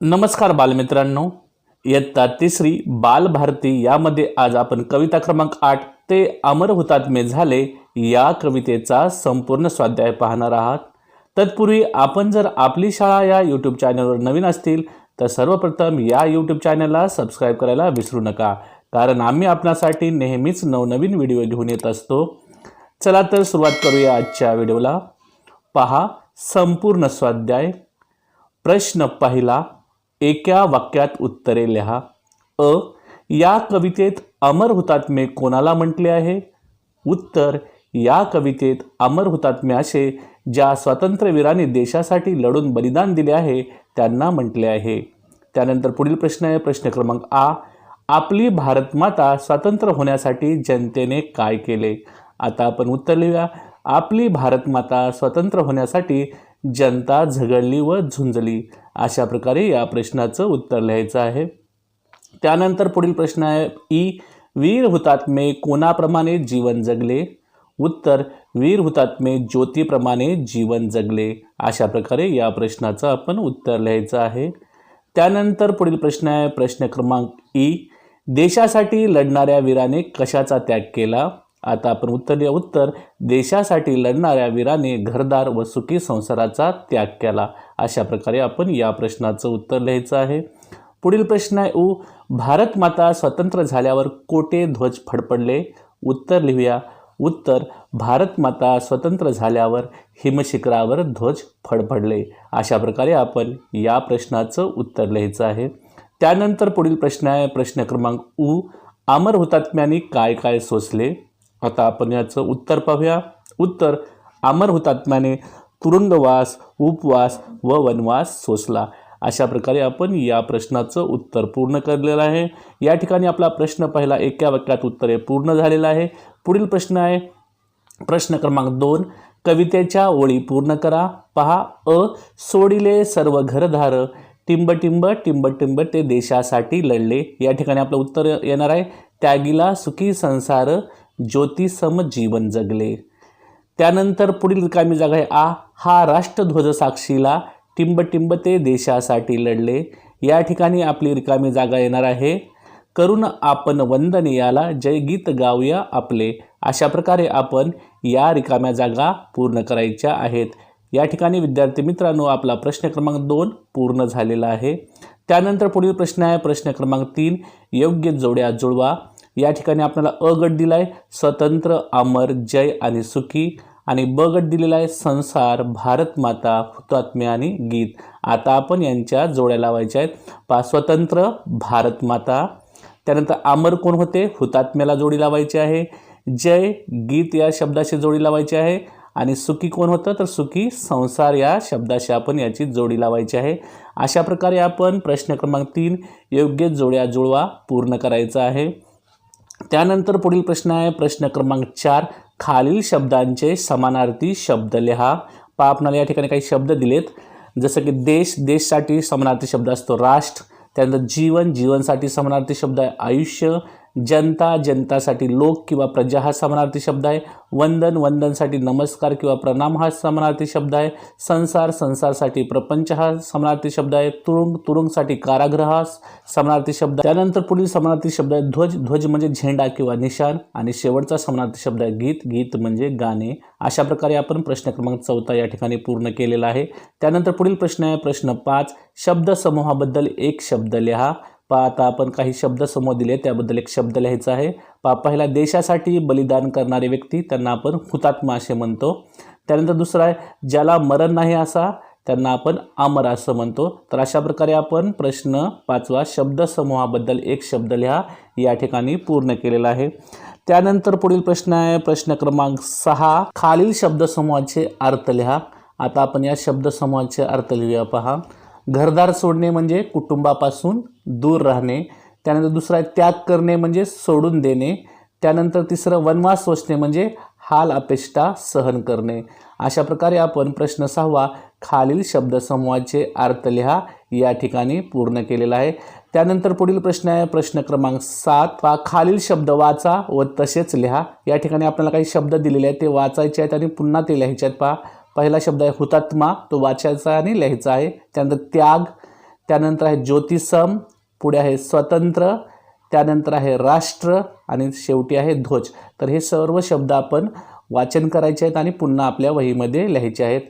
नमस्कार बालमित्रांनो. इयत्ता तिसरी बालभारती यामध्ये आज आपण कविता क्रमांक आठ ते अमर हुतात्मे झाले या कवितेचा संपूर्ण स्वाध्याय पाहणार आहात. तत्पूर्वी आपण जर आपली शाळा या यूट्यूब चॅनलवर नवीन असतील तर सर्वप्रथम या यूट्यूब चॅनलला सबस्क्राईब करायला विसरू नका कारण आम्ही आपणासाठी नेहमीच नवनवीन व्हिडिओ घेऊन येत असतो. चला तर सुरुवात करूया आजच्या व्हिडिओला पहा संपूर्ण स्वाध्याय. प्रश्न पहिला एका वाक्यात उत्तरे लिहा. अ या कवितेत अमर हुतात्मे कोणाला म्हटले आहे? उत्तर या कवितेत अमर हुतात्मे असे ज्या स्वातंत्र्यवीरांनी देशासाठी लढून बलिदान दिले आहे त्यांना म्हटले आहे. त्यानंतर पुढील प्रश्न आहे प्रश्न क्रमांक आ. आपली भारतमाता स्वातंत्र्य होण्यासाठी जनतेने काय केले? आता आपण उत्तर लिहूया. आपली भारतमाता स्वतंत्र होण्यासाठी जनता झगडली व झुंजली. अशा प्रकारे या प्रश्नाचं उत्तर लिहायचं आहे. त्यानंतर पुढील प्रश्न आहे ई वीर हुतात्मे कोणाप्रमाणे जीवन जगले? उत्तर वीर हुतात्मे ज्योतीप्रमाणे जीवन जगले. अशा प्रकारे या प्रश्नाचं आपण उत्तर लिहायचं आहे. त्यानंतर पुढील प्रश्न आहे प्रश्न क्रमांक ई देशासाठी लढणाऱ्या वीराने कशाचा त्याग केला? आता आपण उत्तर लिहा उत्तर देशासाठी लढणाऱ्या वीराने घरदार व सुखी संसाराचा त्याग केला. अशा प्रकारे आपण या प्रश्नाचं उत्तर लिहायचं आहे. पुढील प्रश्न आहे उ भारत माता स्वतंत्र झाल्यावर कोटे ध्वज फडफडले उत्तर लिहूया. उत्तर भारत माता स्वतंत्र झाल्यावर हिमशिखरावर ध्वज फडफडले अशा प्रकारे आपण या प्रश्नाचं उत्तर लिहायचं आहे. त्यानंतर पुढील प्रश्न आहे. प्रश्न क्रमांक उ अमर हुतात्म्यांनी काय काय सोसले? आता आपण याचं उत्तर पाहूया. उत्तर अमर हुतात्म्याने तुरुंगवास उपवास व वनवास सोसला. अशा प्रकारे आपण या प्रश्नाचं उत्तर पूर्ण करलेलं आहे. या ठिकाणी आपला प्रश्न पहिला एका वाक्यात उत्तरे पूर्ण झालेला आहे. पुढील प्रश्न आहे. प्रश्न क्रमांक दोन कवितेच्या ओळी पूर्ण करा. पहा अ सोडिले सर्व घरधार. टिंब टिंब टिंब टिंब ते देशासाठी लढले. या ठिकाणी आपलं उत्तर येणार आहे. त्यागीला सुखी संसार. ज्योतिसम जीवन जगले. त्यानंतर पुढील रिकामी जागा आहे आ. हा राष्ट्रध्वज साक्षीला टिंबटिंब ते देशासाठी लढले. या ठिकाणी आपली रिकामी जागा येणार आहे. करून आपण वंदनीयाला जय गीत गाऊया आपले. अशा प्रकारे आपण या रिकाम्या जागा पूर्ण करायच्या आहेत. या ठिकाणी विद्यार्थी मित्रांनो आपला प्रश्न क्रमांक दोन पूर्ण झालेला आहे. त्यानंतर पुढील प्रश्न आहे प्रश्न क्रमांक तीन योग्य जोड्या जुळवा. या ठिकाणी आपल्याला अ गट दिला आहे स्वतंत्र अमर जय आणि सुखी. आणि ब गट दिलेला आहे संसार भारत माता हुतात्मे आणि गीत. आता आपण यांच्या जोड्या लावायच्या आहेत. पा स्वतंत्र भारत माता. त्यानंतर अमर कोण होते? हुतात्म्याला जोडी लावायची आहे. जय गीत या शब्दाशी जोडी लावायची आहे. आणि सुखी कोण होतं? तर सुखी संसार या शब्दाशी आपण याची जोडी लावायची आहे. अशा प्रकारे आपण प्रश्न क्रमांक तीन योग्य जोड्या जुळवा पूर्ण करायचा आहे. त्यानंतर पुढील प्रश्न आहे. प्रश्न क्रमांक चार खालील शब्दांचे समानार्थी शब्द लिहा. पहा आपणाला या ठिकाणी काही शब्द दिलेत. जसं की देश देशसाठी समानार्थी शब्द असतो. राष्ट्र त्यानंतर जीवन जीवनसाठी समानार्थी शब्द आहे. आयुष्य जनता जनतासाठी लोक किंवा प्रजा हा समानार्थी शब्द आहे. वंदन वंदनसाठी नमस्कार किंवा प्रणाम हा समानार्थी शब्द आहे. संसार संसारसाठी प्रपंच हा समानार्थी शब्द आहे. तुरुंग तुरुंगसाठी कारागृह हा समानार्थी शब्द आहे. त्यानंतर पुढील समानार्थी शब्द आहे. ध्वज ध्वज म्हणजे झेंडा किंवा निशाण आणि शेवटचा समानार्थी शब्द आहे. गीत गीत म्हणजे गाणे. अशा प्रकारे आपण प्रश्न क्रमांक चौथा या ठिकाणी पूर्ण केलेला आहे. त्यानंतर पुढील प्रश्न आहे. प्रश्न पाच शब्द समूहाबद्दल एक शब्द लिहा. पा आता आपण काही शब्द समोर दिले त्याबद्दल एक शब्द लिहायचा आहे. पा पहिला देशासाठी बलिदान करणारे व्यक्ती त्यांना आपण हुतात्मा असे म्हणतो. त्यानंतर दुसरा आहे ज्याला मरण नाही असा त्यांना आपण अमर असं म्हणतो. तर अशा प्रकारे आपण प्रश्न पाचवा शब्दसमूहाबद्दल एक शब्द लिहा. या ठिकाणी पूर्ण केलेला आहे. त्यानंतर पुढील प्रश्न आहे प्रश्न क्रमांक सहा. खालील शब्दसमूहाचे अर्थ लिहा. आता आपण या शब्दसमूहाचे अर्थ लिहूया पहा. घरदार सोडणे म्हणजे कुटुंबापासून दूर राहणे त्यानंतर दुसरा आहे त्याग करणे म्हणजे सोडून देणे त्यानंतर तिसरं वनवास सोसणे म्हणजे हाल अपेष्टा सहन करणे. अशा प्रकारे आपण प्रश्न सहावा खालील शब्दसमूहाचे अर्थ लिहा या ठिकाणी पूर्ण केलेला आहे. त्यानंतर पुढील प्रश्न आहे प्रश्न क्रमांक सात वा खालील शब्द वाचा व तसेच लिहा. या ठिकाणी आपल्याला काही शब्द दिलेले आहेत ते वाचायचे आहेत आणि पुन्हा ते लिहायचे आहेत पहा. पहिला शब्द आहे हुतात्मा तो वाचायचा आणि लिहायचा आहे. त्यानंतर त्याग त्यानंतर आहे ज्योतिषम पुढे आहे स्वतंत्र त्यानंतर आहे राष्ट्र आणि शेवटी आहे ध्वज. तर हे सर्व शब्द आपण वाचन करायचे आहेत आणि पुन्हा आपल्या वहीमध्ये लिहायचे आहेत.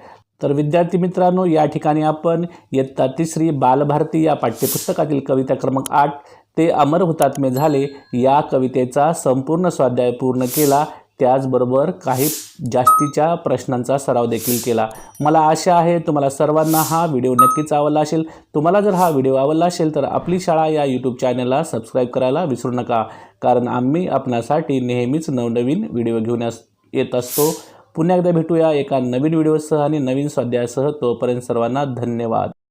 तर विद्यार्थी मित्रांनो या ठिकाणी आपण इयत्ता तिसरी बालभारती या पाठ्यपुस्तकातील कविता क्रमांक आठ ते अमर हुतात्मे झाले या कवितेचा संपूर्ण स्वाध्याय पूर्ण केला. त्याचबरोबर काही जास्तीच्या प्रश्नांचा सराव देखील केला. मला आशा आहे तुम्हाला सर्वांना हा व्हिडिओ नक्कीच आवडला असेल. तुम्हाला जर हा व्हिडिओ आवडला असेल तर आपली शाळा या यूट्यूब चॅनलला सबस्क्राईब करायला विसरू नका. कारण आम्ही आपणासाठी नेहमीच नवनवीन व्हिडिओ घेऊन अस- येत असतो. पुन्हा एकदा भेटूया एका नवीन व्हिडिओसह आणि नवीन स्वाध्यायासह. तोपर्यंत सर्वांना धन्यवाद.